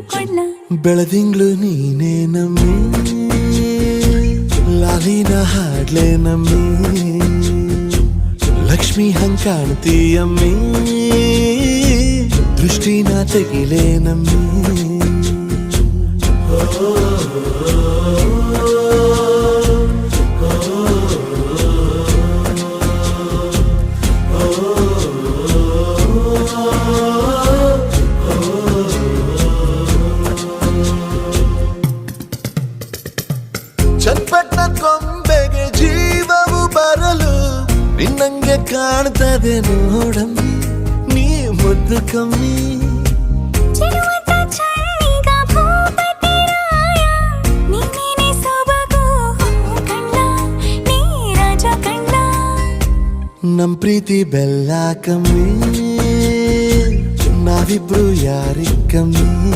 ಕೊಳ್ಳ ಬೆಳದಿಂಗ್ಳು ನೀನೇ ನಮ್ಮಿ ಲಾಲಿನ ಹಾಡ್ಲೆ ನಮ್ಮಿ ಲಕ್ಷ್ಮಿ ಹಂಗ್ ಕಾಣ್ತೀಯಮ್ಮಿ ದೃಷ್ಟಿನ ತೆಗಿಲೆ ನಮ್ಮಿ ಚನ್ಪಟ್ಟತ್ವಂ ಬೇಗೆ ಜೀವವು ಬರಲು ನಿನ್ನಂಗೆ ಕಾಣ್ತದೆ ನೋಡಮ್ಮಿ ನೀ ಮುದ್ದು ಕಮ್ಮಿ ನಮ್ ಪ್ರೀತಿ ಬೆಲ್ಲ ಕಮ್ಮಿ ನಾವಿಬ್ರು ಯಾರಿಗ್ ಕಮ್ಮಿ